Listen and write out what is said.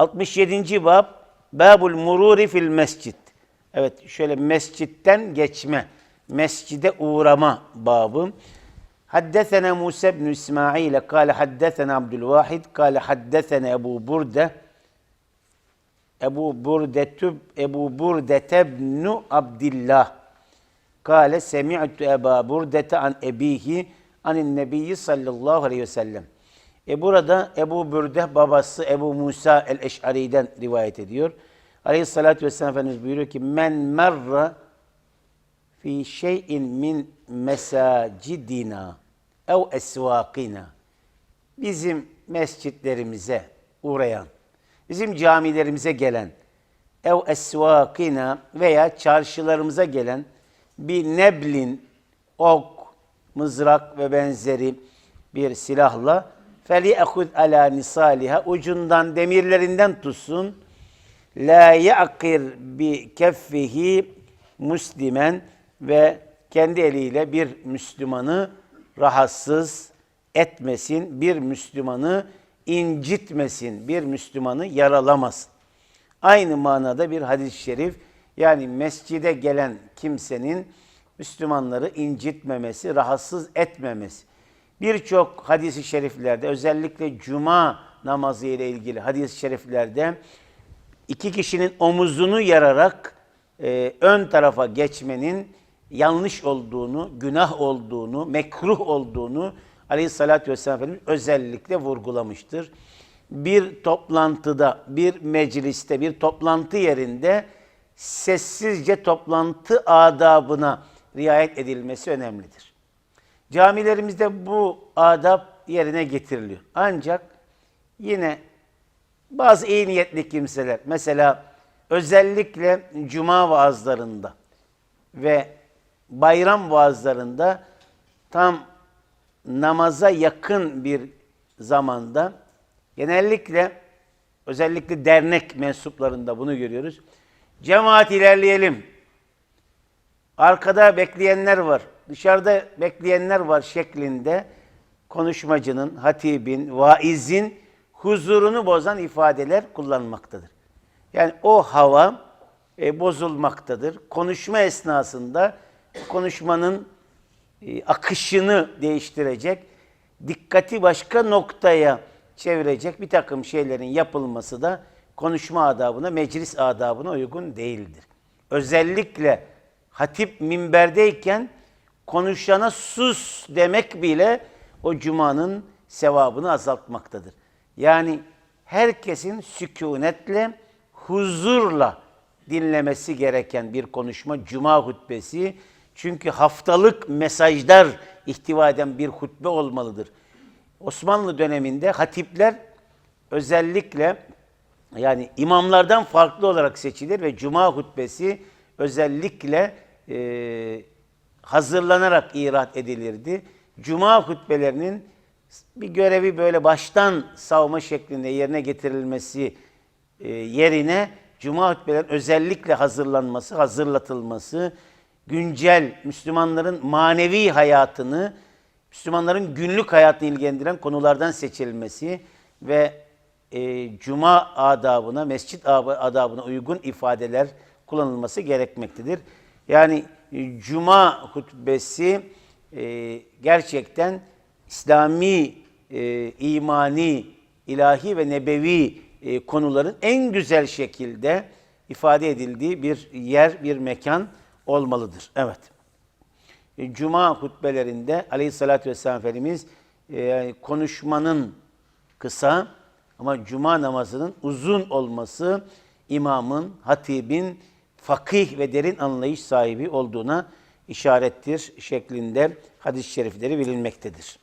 67. bab Babul mururi fil mescid. Evet şöyle mescitten geçme, mescide uğrama babı. Haddesena Musa bin İsmail kâle haddesena Abdülvahid kâle haddesena Ebu Burde Ebu Burdetü Ebu Burdete ibnu Abdillah Kale semi'tu Eba Burdete an ebihi anin nebiyyi sallallahu aleyhi ve sellem. E burada Ebu Bürde babası Ebu Musa el-Eş'ari'den rivayet ediyor. Aleyhissalatü vesselam Efendimiz buyuruyor ki men merra fi şeyin min mesacidina ev esvakina bizim mescitlerimize uğrayan, bizim camilerimize gelen, ev esvakina veya çarşılarımıza gelen bir neblin, ok, mızrak ve benzeri bir silahla ehud ala nisaliha ucundan demirlerinden tutsun la ya'kir bi keffihi muslimen ve kendi eliyle bir Müslümanı rahatsız etmesin, bir Müslümanı incitmesin, bir Müslümanı yaralamasın. Aynı manada bir hadis-i şerif yani mescide gelen kimsenin Müslümanları incitmemesi, rahatsız etmemesi. Birçok hadis-i şeriflerde özellikle cuma namazı ile ilgili hadis-i şeriflerde iki kişinin omuzunu yararak e, ön tarafa geçmenin yanlış olduğunu, günah olduğunu, mekruh olduğunu Aleyhisselatü Vesselam Efendimiz özellikle vurgulamıştır. Bir toplantıda, bir mecliste, bir toplantı yerinde sessizce toplantı adabına riayet edilmesi önemlidir. Camilerimizde bu adab yerine getiriliyor. Ancak yine bazı iyi niyetli kimseler, mesela özellikle cuma vaazlarında ve bayram vaazlarında tam namaza yakın bir zamanda genellikle özellikle dernek mensuplarında bunu görüyoruz. Cemaat ilerleyelim. Arkada bekleyenler var, dışarıda bekleyenler var şeklinde konuşmacının, hatibin, vaizin huzurunu bozan ifadeler kullanmaktadır. Yani o hava e, bozulmaktadır. Konuşma esnasında konuşmanın e, akışını değiştirecek, dikkati başka noktaya çevirecek bir takım şeylerin yapılması da konuşma adabına, meclis adabına uygun değildir. Özellikle hatip minberdeyken konuşana sus demek bile o cumanın sevabını azaltmaktadır. Yani herkesin sükunetle, huzurla dinlemesi gereken bir konuşma cuma hutbesi. Çünkü haftalık mesajlar ihtiva eden bir hutbe olmalıdır. Osmanlı döneminde hatipler özellikle yani imamlardan farklı olarak seçilir ve cuma hutbesi özellikle e, hazırlanarak irat edilirdi. Cuma hutbelerinin bir görevi böyle baştan savma şeklinde yerine getirilmesi e, yerine cuma hutbelerin özellikle hazırlanması, hazırlatılması, güncel Müslümanların manevi hayatını, Müslümanların günlük hayatını ilgilendiren konulardan seçilmesi ve e, cuma adabına, mescit adabına uygun ifadeler kullanılması gerekmektedir. Yani cuma hutbesi e, gerçekten İslami, e, imani, ilahi ve nebevi e, konuların en güzel şekilde ifade edildiği bir yer, bir mekan olmalıdır. Evet. E, Cuma hutbelerinde aleyhissalatü vesselam Efendimiz e, konuşmanın kısa ama cuma namazının uzun olması imamın, hatibin fakih ve derin anlayış sahibi olduğuna işarettir şeklinde hadis-i şerifleri bilinmektedir.